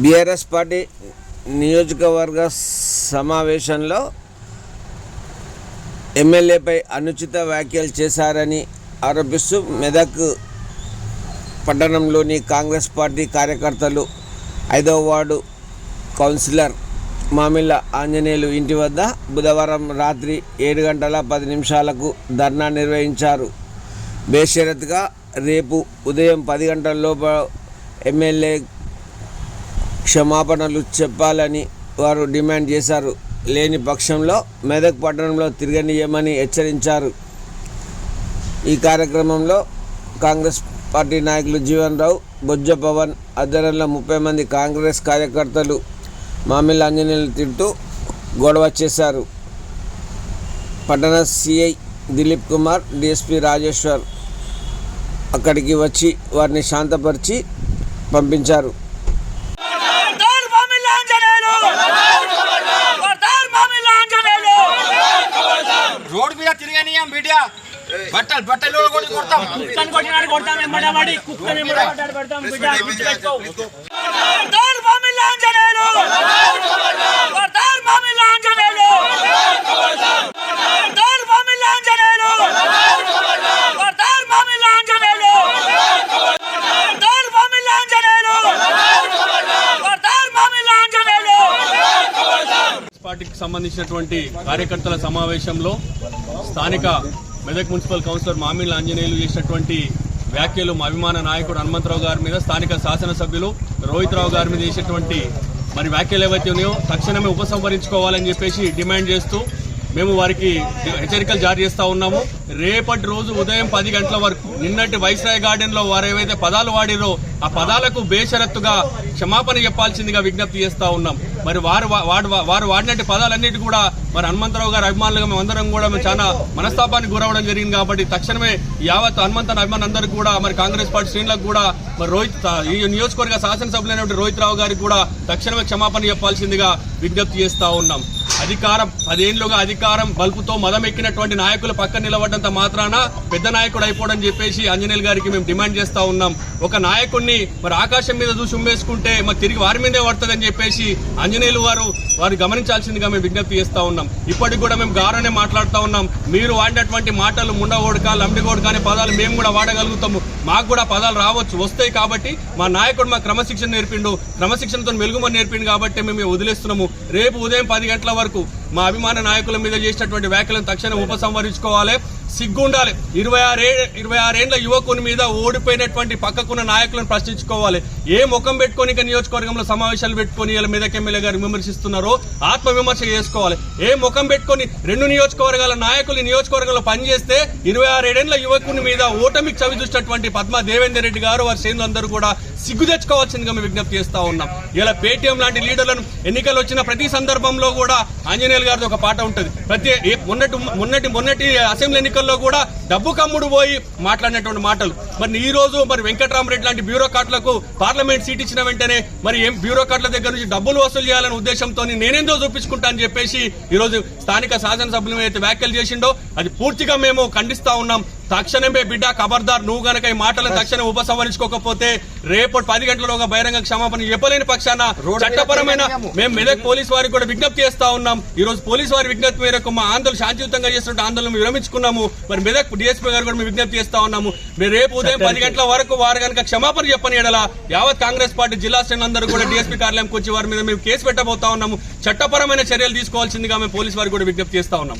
BRS party నియోజకవర్గ సమావేశంలో ఎమ్మెల్యేపై అనుచిత వ్యాఖ్యలు చేశారని ఆరోపిస్తూ మెదక్ పట్టణంలోని కాంగ్రెస్ పార్టీ కార్యకర్తలు ఐదవ వార్డు కౌన్సిలర్ మామిళ్ళ ఆంజనేయులు ఇంటి వద్ద బుధవారం రాత్రి ఏడు గంటల పది నిమిషాలకు ధర్నా నిర్వహించారు. బేషరత్గా రేపు ఉదయం పది గంటల లోపు ఎమ్మెల్యే క్షమాపణలు చెప్పాలని వారు డిమాండ్ చేశారు. లేని పక్షంలో మెదక్ పట్టణంలో తిరగనీయమని హెచ్చరించారు. ఈ కార్యక్రమంలో కాంగ్రెస్ పార్టీ నాయకులు జీవన్ రావు బొజ్జ పవన్ ఆధ్వర్యంలో ముప్పై మంది కాంగ్రెస్ కార్యకర్తలు మామిళ్ళ ఆంజనేయులు తింటూ గొడవ చేశారు. పట్టణ సిఐ దిలీప్ కుమార్ డిఎస్పి రాజేశ్వర్ అక్కడికి వచ్చి వారిని శాంతపరిచి పంపించారు వర్ధార్ మామిళ్ళ ఆంజనేయులు వర్ధార్ మామిళ్ళ ఆంజనేయులు రోడ్ మీద తిరిగానియం మీడియా బట్టలు బట్టలు కూడా కొడతాం? కుక్కని కొట్టినాడు కొడతాం ఎమ్మడ కుక్కని ఎమ్మడ పడతాం బిడ్డ. వర్ధార్ మామిళ్ళ ఆంజనేయులు పార్టీకి సంబంధించినటువంటి కార్యకర్తల సమావేశంలో స్థానిక మెదక్ మున్సిపల్ కౌన్సిలర్ మామిళ్ళ ఆంజనేయులు చేసినటువంటి వ్యాఖ్యలు మా అభిమాన నాయకుడు హనుమంతరావు గారి మీద స్థానిక శాసనసభ్యులు రోహిత్ రావు గారి మీద చేసినటువంటి మరి వ్యాఖ్యలు ఏవైతే ఉన్నాయో తక్షణమే ఉపసంహరించుకోవాలని చెప్పేసి డిమాండ్ చేస్తూ మేము వారికి హెచ్చరికలు జారీ చేస్తూ ఉన్నాము. రేపటి రోజు ఉదయం పది గంటల వరకు నిన్నటి వైస్రాయ్ గార్డెన్లో వారు ఏవైతే పదాలు వాడిరో ఆ పదాలకు బేషరత్తుగా క్షమాపణ చెప్పాల్సిందిగా విజ్ఞప్తి చేస్తూ ఉన్నాం. మరి వారు వాడు వారు వాడినట్టు పదాలన్నిటి కూడా మరి హనుమంతరావు గారి అభిమానులుగా మేము అందరం కూడా మేము చాలా మనస్తాపానికి గురవడం జరిగింది కాబట్టి తక్షణమే యావత్ హనుమంతన్ అభిమానులందరికీ కూడా మరి కాంగ్రెస్ పార్టీ శ్రేణులకు కూడా మరి రోహిత్ ఈ నియోజకవర్గ శాసనసభ్యులైనటువంటి రోహిత్ రావు గారికి కూడా తక్షణమే క్షమాపణ చెప్పాల్సిందిగా విజ్ఞప్తి చేస్తా ఉన్నాం. అధికారం పదేళ్ళుగా అధికారం బల్పుతో మదం ఎక్కినటువంటి నాయకులు పక్కన నిలబడ్డంత మాత్రాన పెద్ద నాయకుడు అయిపోవడం చెప్పేసి అంజనేయులు గారికి మేము డిమాండ్ చేస్తా ఉన్నాం. ఒక నాయకుడిని మరి ఆకాశం మీద చూసి ఉమ్మేసుకుంటే మరి తిరిగి వారి మీదే పడుతుందని చెప్పేసి అంజనేయులు వారు వారు గమనించాల్సిందిగా మేము విజ్ఞప్తి చేస్తా ఉన్నాం. ఇప్పటికి కూడా మేము గారనే మాట్లాడుతూ ఉన్నాం. మీరు వాడినటువంటి మాటలు ముండగోడక లంబిగోడక అనే పదాలు మేము కూడా వాడగలుగుతాము. మాకు కూడా పదాలు రావచ్చు. వస్తాయి కాబట్టి మా నాయకుడు మా క్రమశిక్షణ నేర్పిండు. క్రమశిక్షణతో మెలుగుమని నేర్పిండు కాబట్టి మేము వదిలేస్తున్నాము. రేపు ఉదయం పది గంటల వరకు మా అభిమాన నాయకుల మీద చేసినటువంటి వ్యాఖ్యలను తక్షణం ఉపసంహరించుకోవాలి. సిగ్గుండాలి. ఇరవై ఆరే ఇరవై ఆరేళ్ళ యువకుని మీద ఓడిపోయినటువంటి పక్కకున్న నాయకులను ప్రశ్నించుకోవాలి. ఏ ముఖం పెట్టుకొని ఇక నియోజకవర్గంలో సమావేశాలు పెట్టుకొని ఇలా మీద ఎమ్మెల్యే గారు విమర్శిస్తున్నారో ఆత్మ విమర్శ చేసుకోవాలి. ఏ ముఖం పెట్టుకొని రెండు నియోజకవర్గాల నాయకులు ఈ నియోజకవర్గంలో పనిచేస్తే ఇరవై ఆరేడేండ్ల యువకుని మీద ఓటమికి చవి చూసినటువంటి పద్మా దేవేందర్ రెడ్డి గారు వారి శ్రేణులందరూ కూడా సిగ్గు తెచ్చుకోవాల్సిందిగా మేము విజ్ఞప్తి చేస్తా ఉన్నాం. ఇలా పేటీఎం లాంటి లీడర్లను ఎన్నికలు వచ్చిన ప్రతి సందర్భంలో కూడా ఆంజనేయులు గారిది ఒక పాట ఉంటుంది. ప్రతి మొన్నటి మొన్నటి మొన్నటి అసెంబ్లీ ఎన్నికల్లో కూడా డబ్బు కమ్ముడు పోయి మాట్లాడినటువంటి మాటలు. మరి ఈ రోజు మరి వెంకటరామరెడ్డి లాంటి బ్యూరోక్రాట్లకు పార్లమెంట్ సీట్ ఇచ్చిన వెంటనే మరి ఏం బ్యూరోక్రాట్ల దగ్గర నుంచి డబ్బులు వసూలు చేయాలనే ఉద్దేశంతో నేనేందో చూపించుకుంటా అని చెప్పేసి ఈ రోజు స్థానిక శాసనసభ్యులు ఏదైతే వ్యాఖ్యలు చేసిండో అది పూర్తిగా మేము ఖండిస్తా ఉన్నాం. తక్షణమే బిడ్డ ఖబర్దార్ నువ్వు గనక ఈ మాటలను తక్షణం ఉపసంహరించుకోకపోతే రేపటి పది గంటల బహిరంగ క్షమాపణ చెప్పలేని పక్షాన చట్టపరమైన మేము మెదక్ పోలీస్ వారికి కూడా విజ్ఞప్తి చేస్తా ఉన్నాం. ఈ రోజు పోలీస్ వారి విజ్ఞప్తి మేరకు మా ఆందోళన శాంతియుతంగా చేస్తున్న ఆందోళన విరమించుకున్నాము. మరి మెదక్ డిఎస్పీ గారు కూడా మేము విజ్ఞప్తి చేస్తా ఉన్నాము. మీరు రేపు ఉదయం పది గంటల వరకు వారు కనుక క్షమాపణ చెప్పని ఎడల యావత్ కాంగ్రెస్ పార్టీ జిల్లా శ్రేణులందరూ కూడా డిఎస్పీ కార్యాలయంకి వచ్చి వారి మీద మేము కేసు పెట్టబోతా ఉన్నాము. చట్టపరమైన చర్యలు తీసుకోవాల్సిందిగా మేము పోలీస్ వారికి కూడా విజ్ఞప్తి చేస్తా ఉన్నాం